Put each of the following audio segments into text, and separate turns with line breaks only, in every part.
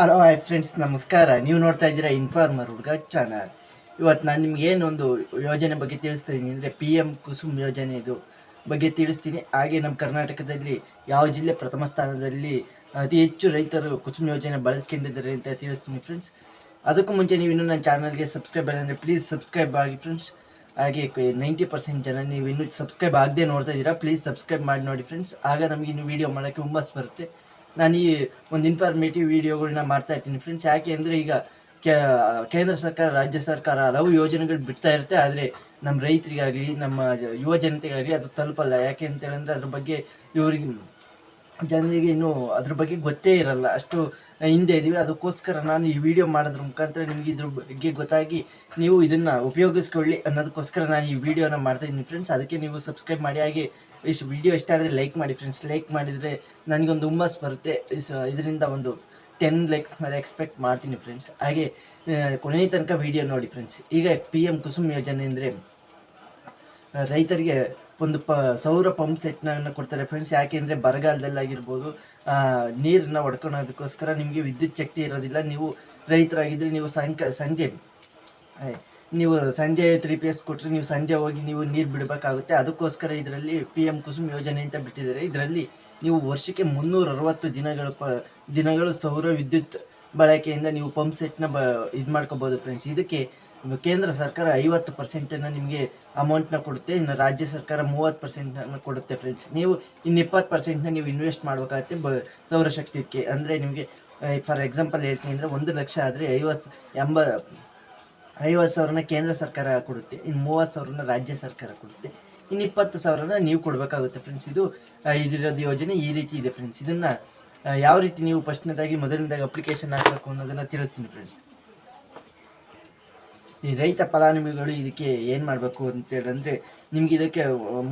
Hello hi friends ನಮಸ್ಕಾರ. ನೀವು ನೋಡ್ತಾ ಇದ್ದೀರಾ ಇನ್ಫಾರ್ಮರ್ ಹುಡುಗ ಚಾನಲ್ ಇವತ್ತು ನಾನು ನಿಮ್ಗೆ ಏನೊಂದು ಯೋಜನೆ ಬಗ್ಗೆ ತಿಳಿಸ್ತೀನಿ ಅಂದರೆ ಪಿ ಎಂ ಕುಸುಮ್ ಯೋಜನೆ ಇದು ಬಗ್ಗೆ ತಿಳಿಸ್ತೀನಿ. ಹಾಗೆ ನಮ್ಮ ಕರ್ನಾಟಕದಲ್ಲಿ ಯಾವ ಜಿಲ್ಲೆ ಪ್ರಥಮ ಸ್ಥಾನದಲ್ಲಿ ಅತಿ ಹೆಚ್ಚು ರೈತರು ಕುಸುಮ್ ಯೋಜನೆ ಬಳಸ್ಕೊಂಡಿದ್ದಾರೆ ಅಂತ ತಿಳಿಸ್ತೀನಿ ಫ್ರೆಂಡ್ಸ್ ಅದಕ್ಕೂ ಮುಂಚೆ ನೀವು ಇನ್ನೂ ನನ್ನ ಚಾನಲ್ಗೆ ಸಬ್ಸ್ಕ್ರೈಬ್ ಅಂದರೆ ಪ್ಲೀಸ್ ಸಬ್ಸ್ಕ್ರೈಬ್ ಆಗಿ ಫ್ರೆಂಡ್ಸ್ ಹಾಗೆ ನೈಂಟಿ ಪರ್ಸೆಂಟ್ ಜನ ನೀವು ಇನ್ನೂ ಸಬ್ಸ್ಕ್ರೈಬ್ ಆಗದೆ ನೋಡ್ತಾ ಇದ್ದೀರಾ ಪ್ಲೀಸ್ ಸಬ್ಸ್ಕ್ರೈಬ್ ಮಾಡಿ ನೋಡಿ ಫ್ರೆಂಡ್ಸ್ ಆಗ ನಮಗೆ ಇನ್ನು ವೀಡಿಯೋ ಮಾಡೋಕ್ಕೆ ಹುಮ್ಮಸ್ ಬರುತ್ತೆ. ನಾನು ಈ ಒಂದು ಇನ್ಫಾರ್ಮೇಟಿವ್ ವಿಡಿಯೋಗಳನ್ನ ಮಾಡ್ತಾ ಇರ್ತೀನಿ. ಫ್ರೆಂಡ್ಸ್ ಯಾಕೆ ಅಂದರೆ ಈಗ ಕೇಂದ್ರ ಸರ್ಕಾರ, ರಾಜ್ಯ ಸರ್ಕಾರ ಹಲವು ಯೋಜನೆಗಳು ಬಿಡ್ತಾ ಇರುತ್ತೆ. ಆದರೆ ನಮ್ಮ ರೈತರಿಗಾಗಲಿ, ನಮ್ಮ ಯುವ ಜನತೆಗಾಗಲಿ ಅದು ತಲುಪಲ್ಲ. ಯಾಕೆ ಅಂತ ಹೇಳಿದ್ರೆ ಅದ್ರ ಬಗ್ಗೆ ಇವರಿಗೆ ಜನರಿಗೆ ಇನ್ನೂ ಅದ್ರ ಬಗ್ಗೆ ಗೊತ್ತೇ ಇರಲ್ಲ. ಅಷ್ಟು ಹಿಂದೆ ಇದ್ದೀವಿ ಅದಕ್ಕೋಸ್ಕರ ನಾನು ಈ ವಿಡಿಯೋ ಮಾಡೋದ್ರ ಮುಖಾಂತರ ನಿಮಗೆ ಇದ್ರ ಬಗ್ಗೆ ಗೊತ್ತಾಗಿ ನೀವು ಇದನ್ನು ಉಪಯೋಗಿಸ್ಕೊಳ್ಳಿ ಅನ್ನೋದಕ್ಕೋಸ್ಕರ ನಾನು ಈ ವಿಡಿಯೋನ ಮಾಡ್ತಾ ಇದ್ದೀನಿ ಫ್ರೆಂಡ್ಸ್ ಅದಕ್ಕೆ ನೀವು ಸಬ್ಸ್ಕ್ರೈಬ್ ಮಾಡಿ. ಹಾಗೆ ಇಷ್ಟು ವಿಡಿಯೋ ಇಷ್ಟ ಆದರೆ ಲೈಕ್ ಮಾಡಿ ಫ್ರೆಂಡ್ಸ್ ಲೈಕ್ ಮಾಡಿದರೆ ನನಗೊಂದು ಹುಮ್ಮಸ್ ಬರುತ್ತೆ. ಇದರಿಂದ ಒಂದು ಟೆನ್ ಲೈಕ್ಸ್ ನಾನು ಎಕ್ಸ್ಪೆಕ್ಟ್ ಮಾಡ್ತೀನಿ ಫ್ರೆಂಡ್ಸ್ ಹಾಗೆ ಕೊನೆಯ ತನಕ ವಿಡಿಯೋ ನೋಡಿ ಫ್ರೆಂಡ್ಸ್ ಈಗ ಪಿ ಎಂ ಕುಸುಮ್ ಯೋಜನೆ ಅಂದರೆ ರೈತರಿಗೆ ಒಂದು ಪ, ಸೌರ ಪಂಪ್ ಸೆಟ್ನ ಕೊಡ್ತಾರೆ ಫ್ರೆಂಡ್ಸ್ ಯಾಕೆಂದರೆ ಬರಗಾಲದಲ್ಲಾಗಿರ್ಬೋದು ನೀರನ್ನು ಒಡ್ಕೊಳೋದಕ್ಕೋಸ್ಕರ ನಿಮಗೆ ವಿದ್ಯುತ್ ಶಕ್ತಿ ಇರೋದಿಲ್ಲ. ನೀವು ರೈತರಾಗಿದ್ದರೆ ನೀವು ಸಾಯಂಕ, ಸಂಜೆ ನೀವು ಸಂಜೆ ತ್ರೀ ಪಿ ಎಸ್ ಕೊಟ್ಟರೆ ನೀವು ಸಂಜೆ ಹೋಗಿ ನೀವು ನೀರು ಬಿಡಬೇಕಾಗುತ್ತೆ. ಅದಕ್ಕೋಸ್ಕರ ಇದರಲ್ಲಿ ಪಿ ಎಂ ಕುಸುಮ್ ಯೋಜನೆ ಅಂತ ಬಿಟ್ಟಿದ್ದಾರೆ. ಇದರಲ್ಲಿ ನೀವು ವರ್ಷಕ್ಕೆ ಮುನ್ನೂರ ಅರವತ್ತು ದಿನಗಳ ಪ, ದಿನಗಳು ಸೌರ ವಿದ್ಯುತ್ ಬಳಕೆಯಿಂದ ನೀವು ಪಂಪ್ ಸೆಟ್ನ ಬ, ಇದು ಮಾಡ್ಕೋಬೋದು ಫ್ರೆಂಡ್ಸ್ ಇದಕ್ಕೆ ಕೇಂದ್ರ ಸರ್ಕಾರ ಐವತ್ತು ಪರ್ಸೆಂಟನ್ನು ನಿಮಗೆ ಅಮೌಂಟ್ನ ಕೊಡುತ್ತೆ, ಇನ್ನು ರಾಜ್ಯ ಸರ್ಕಾರ ಮೂವತ್ತು ಪರ್ಸೆಂಟನ್ನು ಕೊಡುತ್ತೆ ಫ್ರೆಂಡ್ಸ್ ನೀವು ಇನ್ನು ಇಪ್ಪತ್ತು ಪರ್ಸೆಂಟ್ನ ನೀವು ಇನ್ವೆಸ್ಟ್ ಮಾಡಬೇಕಾಗುತ್ತೆ ಬ, ಸೌರಶಕ್ತಿಗೆ. ಅಂದರೆ ನಿಮಗೆ ಫಾರ್ ಎಕ್ಸಾಂಪಲ್ ಹೇಳ್ತೀನಿ ಅಂದರೆ ಒಂದು ಲಕ್ಷ ಆದರೆ ಐವತ್ತು ಎಂಬ, ಐವತ್ತು ಸಾವಿರನ ಕೇಂದ್ರ ಸರ್ಕಾರ ಕೊಡುತ್ತೆ, ಇನ್ನು ಮೂವತ್ತು ಸಾವಿರನ ರಾಜ್ಯ ಸರ್ಕಾರ ಕೊಡುತ್ತೆ, ಇನ್ನು ಇಪ್ಪತ್ತು ಸಾವಿರನ ನೀವು ಕೊಡಬೇಕಾಗುತ್ತೆ ಫ್ರೆಂಡ್ಸ್ ಇದು ಇದಿರೋದು ಯೋಜನೆ ಈ ರೀತಿ ಇದೆ ಫ್ರೆಂಡ್ಸ್ ಇದನ್ನು ಯಾವ ರೀತಿ ನೀವು ಫಸ್ಟ್ನೇದಾಗಿ, ಮೊದಲನೇದಾಗಿ ಅಪ್ಲಿಕೇಶನ್ ಹಾಕಬೇಕು ಅನ್ನೋದನ್ನು ತಿಳಿಸ್ತೀನಿ ಫ್ರೆಂಡ್ಸ್ ಈ ರೈತ ಫಲಾನುಭವಿಗಳು ಇದಕ್ಕೆ ಏನು ಮಾಡಬೇಕು ಅಂತೇಳಂದರೆ ನಿಮ್ಗೆ ಇದಕ್ಕೆ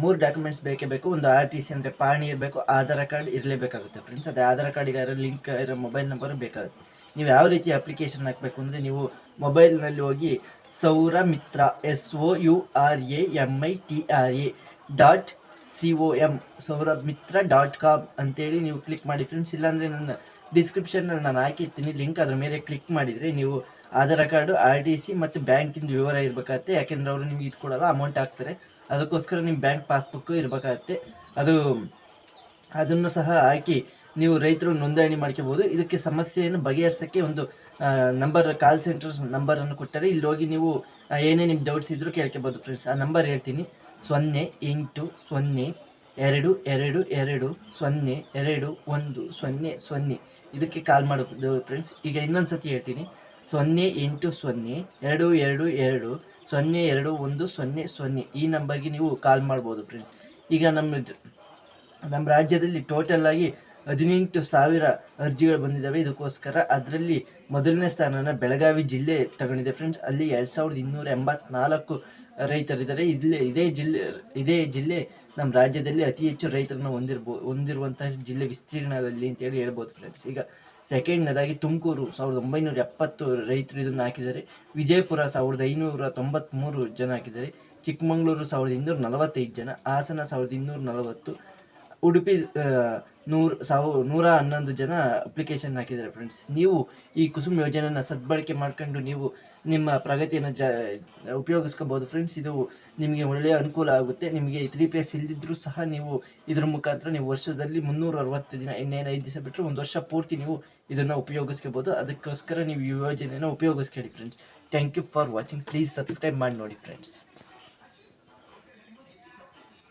ಮೂರು ಡಾಕ್ಯುಮೆಂಟ್ಸ್ ಬೇಕೇ ಬೇಕು. ಒಂದು ಆರ್ ಟಿ ಸಿ ಅಂದರೆ ಪಾಣಿ ಇರಬೇಕು, ಆಧಾರ್ ಕಾರ್ಡ್ ಇರಲೇಬೇಕಾಗುತ್ತೆ ಫ್ರೆಂಡ್ಸ್ ಅದೇ ಆಧಾರ್ ಕಾರ್ಡಿಗೆ ಇರೋ ಲಿಂಕ್, ಇರೋ ಮೊಬೈಲ್ ನಂಬರ್ ಬೇಕಾಗುತ್ತೆ. ನೀವು ಯಾವ ರೀತಿ ಅಪ್ಲಿಕೇಶನ್ ಹಾಕಬೇಕು ಅಂದರೆ, ನೀವು ಮೊಬೈಲ್ನಲ್ಲಿ ಹೋಗಿ Saura Mitra S O U R A M I T R A dot C O M Saurabh Mitra dot com ಅಂತೇಳಿ ನೀವು ಕ್ಲಿಕ್ ಮಾಡಿ ಫ್ರೆಂಡ್ಸ್ ಇಲ್ಲಾಂದರೆ ನನ್ನ ಡಿಸ್ಕ್ರಿಪ್ಷನ್ನಲ್ಲಿ ನಾನು ಹಾಕಿರ್ತೀನಿ. ಲಿಂಕ್ ಅದರ ಮೇಲೆ ಕ್ಲಿಕ್ ಮಾಡಿದರೆ ನೀವು Aadhaar card R T C ಮತ್ತು ಬ್ಯಾಂಕಿಂದು ವಿವರ ಇರಬೇಕಾಗತ್ತೆ. ಯಾಕೆಂದರೆ ಅವರು ನಿಮ್ಗೆ ಇದು ಕೊಡೋಲ್ಲ ಅಮೌಂಟ್ ಹಾಕ್ತಾರೆ. ಅದಕ್ಕೋಸ್ಕರ ನಿಮ್ಮ ಬ್ಯಾಂಕ್ ಪಾಸ್ಬುಕ್ಕು ಇರಬೇಕಾಗತ್ತೆ. ಅದು, ಅದನ್ನು ಸಹ ಹಾಕಿ ನೀವು ರೈತರು ನೋಂದಣಿ ಮಾಡ್ಕೋಬೋದು. ಇದಕ್ಕೆ ಸಮಸ್ಯೆಯನ್ನು ಬಗೆಹರಿಸೋಕ್ಕೆ ಒಂದು ನಂಬರ್ ಕಾಲ್ ಸೆಂಟರ್ ನಂಬರನ್ನು ಕೊಟ್ಟರೆ ಇಲ್ಲಿ ಹೋಗಿ ನೀವು ಏನೇ ನಿಮ್ಮ ಡೌಟ್ಸ್ ಇದ್ದರೂ ಕೇಳ್ಕೋಬೋದು ಫ್ರೆಂಡ್ಸ್ ಆ ನಂಬರ್ ಹೇಳ್ತೀನಿ. ಸೊನ್ನೆ ಎಂಟು ಸೊನ್ನೆ ಎರಡು ಎರಡು ಎರಡು ಸೊನ್ನೆ ಎರಡು ಒಂದು ಸೊನ್ನೆ ಸೊನ್ನೆ. ಇದಕ್ಕೆ ಕಾಲ್ ಮಾಡೋದು ಫ್ರೆಂಡ್ಸ್ ಈಗ ಇನ್ನೊಂದು ಸತಿ ಹೇಳ್ತೀನಿ. ಸೊನ್ನೆ ಎಂಟು ಸೊನ್ನೆ ಎರಡು ಎರಡು ಎರಡು ಸೊನ್ನೆ ಎರಡು ಒಂದು ಸೊನ್ನೆ ಸೊನ್ನೆ. ಈ ನಂಬರ್ಗೆ ನೀವು ಕಾಲ್ ಮಾಡ್ಬೋದು ಫ್ರೆಂಡ್ಸ್ ಈಗ ನಮ್ಮ ನಮ್ಮ ರಾಜ್ಯದಲ್ಲಿ ಟೋಟಲ್ ಆಗಿ ಹದಿನೆಂಟು ಸಾವಿರ ಅರ್ಜಿಗಳು ಬಂದಿದ್ದಾವೆ. ಇದಕ್ಕೋಸ್ಕರ ಅದರಲ್ಲಿ ಮೊದಲನೇ ಸ್ಥಾನನ ಬೆಳಗಾವಿ ಜಿಲ್ಲೆ ತಗೊಂಡಿದೆ ಫ್ರೆಂಡ್ಸ್ ಅಲ್ಲಿ ಎರಡು ಸಾವಿರದ ಇನ್ನೂರ ಎಂಬತ್ನಾಲ್ಕು ರೈತರಿದ್ದಾರೆ. ಇಲ್ಲಿ, ಇದೇ ಜಿಲ್ಲೆ ಇದೇ ಜಿಲ್ಲೆ ನಮ್ಮ ರಾಜ್ಯದಲ್ಲಿ ಅತಿ ಹೆಚ್ಚು ರೈತರನ್ನ ಹೊಂದಿರ್ಬೋ, ಹೊಂದಿರುವಂತಹ ಜಿಲ್ಲೆ ವಿಸ್ತೀರ್ಣದಲ್ಲಿ ಅಂತೇಳಿ ಹೇಳ್ಬೋದು ಫ್ರೆಂಡ್ಸ್ ಈಗ ಸೆಕೆಂಡ್ನೇದಾಗಿ ತುಮಕೂರು, ಸಾವಿರದ ಒಂಬೈನೂರ ಎಪ್ಪತ್ತು ರೈತರು ಇದನ್ನು ಹಾಕಿದ್ದಾರೆ. ವಿಜಯಪುರ, ಸಾವಿರದ ಐನೂರ ತೊಂಬತ್ತ್ಮೂರು ಜನ ಹಾಕಿದ್ದಾರೆ. ಚಿಕ್ಕಮಗಳೂರು, ಸಾವಿರದ ಇನ್ನೂರ ನಲವತ್ತೈದು ಜನ. ಹಾಸನ, ಸಾವಿರದ ಇನ್ನೂರ ನಲವತ್ತು. ಉಡುಪಿ ನೂರು, ಸಾವ, ನೂರ ಹನ್ನೊಂದು ಜನ ಅಪ್ಲಿಕೇಶನ್ ಹಾಕಿದ್ದಾರೆ ಫ್ರೆಂಡ್ಸ್ ನೀವು ಈ ಕುಸುಮ್ ಯೋಜನೆಯನ್ನು ಸದ್ಬಳಕೆ ಮಾಡ್ಕೊಂಡು ನೀವು ನಿಮ್ಮ ಪ್ರಗತಿಯನ್ನು ಜ, ಉಪಯೋಗಿಸ್ಕೋಬೋದು ಫ್ರೆಂಡ್ಸ್ ಇದು ನಿಮಗೆ ಒಳ್ಳೆಯ ಅನುಕೂಲ ಆಗುತ್ತೆ. ನಿಮಗೆ ತ್ರೀ ಪೇಸ್ ಇಲ್ಲದಿದ್ದರೂ ಸಹ ನೀವು ಇದರ ಮುಖಾಂತರ ನೀವು ವರ್ಷದಲ್ಲಿ ಮುನ್ನೂರ ಅರವತ್ತು ದಿನ ಇನ್ನೇನು ಐದು ದಿವಸ ಬಿಟ್ಟರೆ ಒಂದು ವರ್ಷ ಪೂರ್ತಿ ನೀವು ಇದನ್ನು ಉಪಯೋಗಿಸ್ಕೋಬೋದು. ಅದಕ್ಕೋಸ್ಕರ ನೀವು ಈ ಯೋಜನೆಯನ್ನು ಉಪಯೋಗಿಸ್ಕೊಳ್ಳಿ friends thank you for watching please subscribe ಮಾಡಿ ನೋಡಿ ಫ್ರೆಂಡ್ಸ್